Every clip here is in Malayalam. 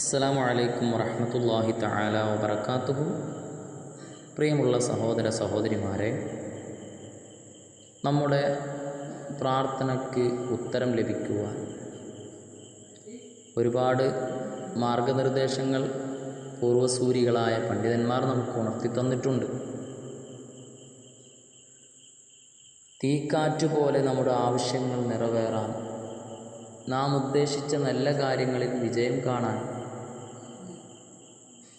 അസ്സലാമു അലൈക്കും വറഹ്മത്തുള്ളാഹി തആല വബറകാതുഹു പ്രിയമുള്ള സഹോദര സഹോദരിമാരെ നമ്മുടെ പ്രാർത്ഥനയ്ക്ക് ഉത്തരം ലഭിക്കുവാൻ ഒരുപാട് മാർഗനിർദ്ദേശങ്ങൾ പൂർവസൂരികളായ പണ്ഡിതന്മാർ നമുക്ക് ഉണർത്തി തന്നിട്ടുണ്ട് തീക്കാറ്റ് പോലെ നമ്മുടെ ആവശ്യങ്ങൾ നിറവേറാൻ നാം ഉദ്ദേശിച്ച നല്ല കാര്യങ്ങളിൽ വിജയം കാണാൻ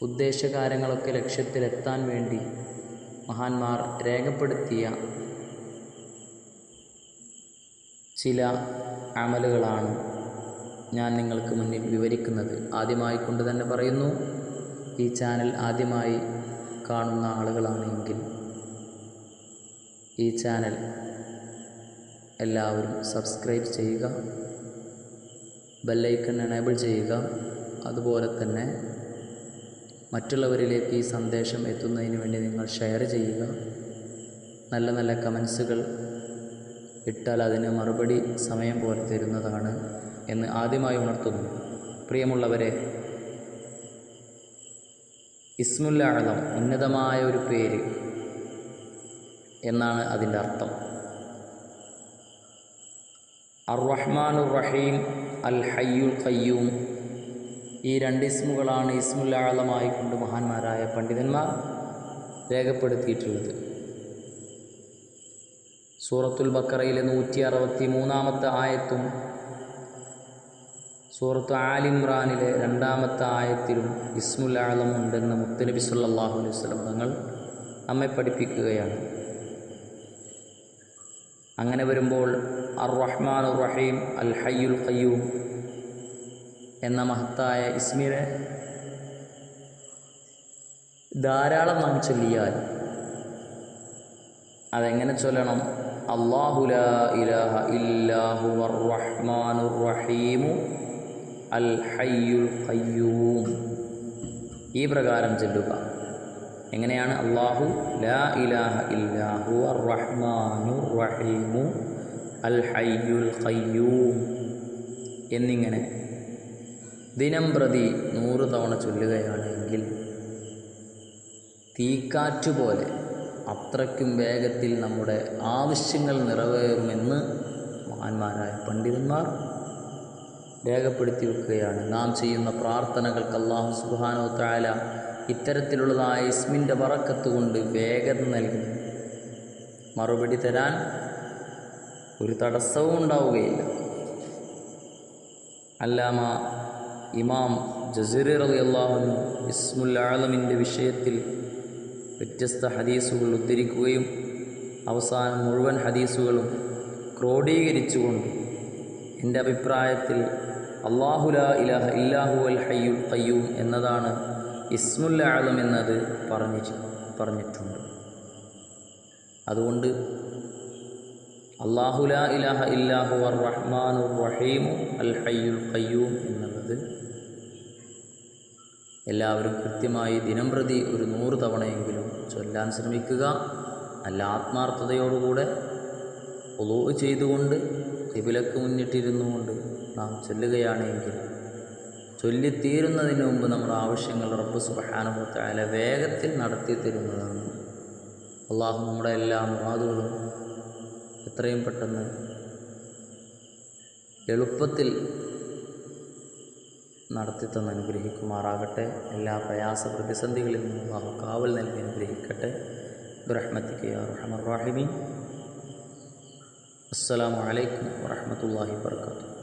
ഉദ്ദേശ കാര്യങ്ങളൊക്കെ ലക്ഷ്യത്തിലെത്താൻ വേണ്ടി മഹാന്മാർ രേഖപ്പെടുത്തിയ ചില അമലുകളാണ് ഞാൻ നിങ്ങൾക്ക് മുന്നിൽ വിവരിക്കുന്നത്. ആദ്യമായി കൊണ്ട് തന്നെ പറയുന്നു ഈ ചാനൽ ആദ്യമായി കാണുന്ന ആളുകളാണെങ്കിൽ ഈ ചാനൽ എല്ലാവരും സബ്സ്ക്രൈബ് ചെയ്യുക ബെല്ലൈക്കൺ എനേബിൾ ചെയ്യുക അതുപോലെ തന്നെ മറ്റുള്ളവരിലേക്ക് ഈ സന്ദേശം എത്തുന്നതിന് വേണ്ടി നിങ്ങൾ ഷെയർ ചെയ്യുക. നല്ല നല്ല കമൻസുകൾ ഇട്ടാൽ അതിന് മറുപടി സമയം പോലെ തരുന്നതാണ് എന്ന് ആദ്യമായി ഉണർത്തുന്നു. പ്രിയമുള്ളവരെ ഇസ്മുല്ലാളം ഉന്നതമായ ഒരു പേര് എന്നാണ് അതിന്റെ അർത്ഥം. അർ റഹ്മാനുർ റഹീം അൽ ഹയ്യുൽ ഖയ്യൂം ഈ രണ്ട് ഇസ്മുകളാണ് ഇസ്മുല്ലാളമായി കൊണ്ട് മഹാന്മാരായ പണ്ഡിതന്മാർ രേഖപ്പെടുത്തിയിട്ടുള്ളത്. സൂറത്തുൽ ബക്കറയിലെ നൂറ്റി അറുപത്തി മൂന്നാമത്തെ ആയത്തും സൂറത്ത് ആലിമ്രാനിലെ രണ്ടാമത്തെ ആയത്തിലും ഇസ്മുൽ ആലം ഉണ്ടെന്ന് മുത്തനബി സല്ലാഹു അലൈഹി സ്വലം തങ്ങൾ നമ്മെ പഠിപ്പിക്കുകയാണ്. അങ്ങനെ വരുമ്പോൾ അർ റഹ്മാൻ റഹീം അൽ ഹയ്യുൽ ഖയ്യൂം എന്ന മഹത്തായ ഇസ്മിനെ ധാരാളം നാം ചൊല്ലിയാൽ അതെങ്ങനെ ചൊല്ലണം? അള്ളാഹു ലാ ഇലാഹ അൽ ഹയ്യുൽ ഖയ്യൂം. ഈ പ്രകാരം ചൊല്ലുക. എങ്ങനെയാണ്? അള്ളാഹു ലാ ഇലാഹ ഇല്ലാഹു റഹ്മാനു റഹീമു അൽ ഹയ്യുൽ ഖയ്യൂം. എന്നിങ്ങനെ ദിനം പ്രതി നൂറ് തവണ ചൊല്ലുകയാണെങ്കിൽ തീക്കാറ്റുപോലെ അത്രയ്ക്കും വേഗത്തിൽ നമ്മുടെ ആവശ്യങ്ങൾ നിറവേറുമെന്ന് മഹാന്മാരായ പണ്ഡിതന്മാർ രേഖപ്പെടുത്തി വെക്കുകയാണ് നാം ചെയ്യുന്ന പ്രാർത്ഥനകൾക്ക് അള്ളാഹു സുബാനോ താല ഇത്തരത്തിലുള്ളതായ ഇസ്മിന്റെ വറക്കത്തുകൊണ്ട് വേഗത നൽകുന്നു. മറുപടി തരാൻ ഒരു തടസ്സവും ഉണ്ടാവുകയില്ല. അല്ലാമ ഇമാം ജസീറി റലി അള്ളാഹുനു ഇസ്മുൽ ആലമിന്റെ വിഷയത്തിൽ വ്യത്യസ്ത ഹദീസുകൾ ഉദ്ധരിക്കുകയും അവസാനം മുഴുവൻ ഹദീസുകളും ക്രോഡീകരിച്ചുകൊണ്ട് എന്റെ അഭിപ്രായത്തിൽ അള്ളാഹുല ഇലഹ ഇല്ലാഹു അൽ ഹയ്യു ഖയ്യൂം എന്നതാണ് ഇസ്മുൽ ആലം എന്നത് പറഞ്ഞു പറഞ്ഞിട്ടുണ്ട്. അതുകൊണ്ട് അള്ളാഹുല ഇലാഹ ഇല്ലാഹു അർ റഹ്മാനു റഹീമു അൽ ഹയ്യുൽ ഖയ്യൂം എന്നുള്ളത് എല്ലാവരും കൃത്യമായി ദിനം പ്രതി ഒരു നൂറ് തവണയെങ്കിലും ചൊല്ലാൻ ശ്രമിക്കുക. നല്ല ആത്മാർത്ഥതയോടുകൂടെ ഒലോ ചെയ്തുകൊണ്ട് കിബിലക്ക് മുന്നിട്ടിരുന്നു കൊണ്ട് നാം ചൊല്ലുകയാണെങ്കിൽ ചൊല്ലിത്തീരുന്നതിന് മുമ്പ് നമ്മുടെ ആവശ്യങ്ങൾ റബ്ബ് സുബഹാനുഭവത്തായ വേഗത്തിൽ നടത്തി തരുന്നതാണ് അള്ളാഹു നമ്മുടെ എല്ലാ മുറാദുകളും എത്രയും പെട്ടെന്ന്. എളുപ്പത്തിൽ നടത്തിത്തന്ന് അനുഗ്രഹിക്കുമാറാകട്ടെ. എല്ലാ പ്രയാസ പ്രതിസന്ധികളിൽ നിന്നും അള്ളാഹു കാവൽ നൽകി അനുഗ്രഹിക്കട്ടെ. ബുറഹ്മത്തിക്ക് റഹ്മർ റാഹിമീൻ. അസ്സലാമു അലൈക്കും വറഹമത്തല്ലാഹി വർക്കാത്തു